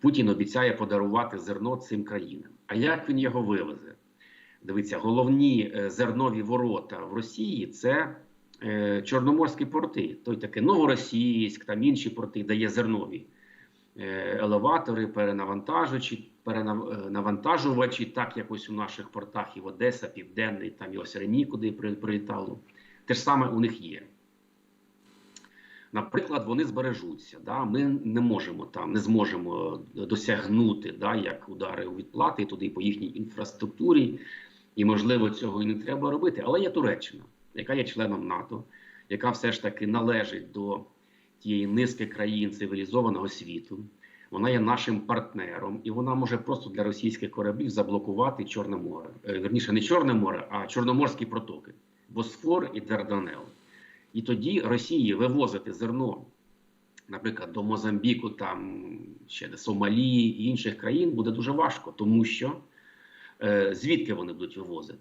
Путін обіцяє подарувати зерно цим країнам. А як він його вивезе? Дивіться, головні е, зернові ворота в Росії це е, Чорноморські порти, той таке Новоросійськ, там інші порти, де є зернові е, елеватори, перенавантажувачі, перенавантажувачі, так як ось у наших портах і в Одеса, Південний, там і ось Рені, куди прилітало. Те ж саме у них є. Наприклад, вони збережуться. Да? Ми не можемо там, не зможемо досягнути, да, як удари у відплати туди по їхній інфраструктурі, і можливо цього і не треба робити. Але є Туреччина, яка є членом НАТО, яка все ж таки належить до тієї низки країн цивілізованого світу. Вона є нашим партнером, і вона може просто для російських кораблів заблокувати Чорне море. Е, Верніше, не Чорне море, а Чорноморські протоки, Босфор і Дарданел. І тоді Росії вивозити зерно, наприклад, до Мозамбіку, там ще до Сомалії і інших країн буде дуже важко, тому що е, звідки вони будуть вивозити?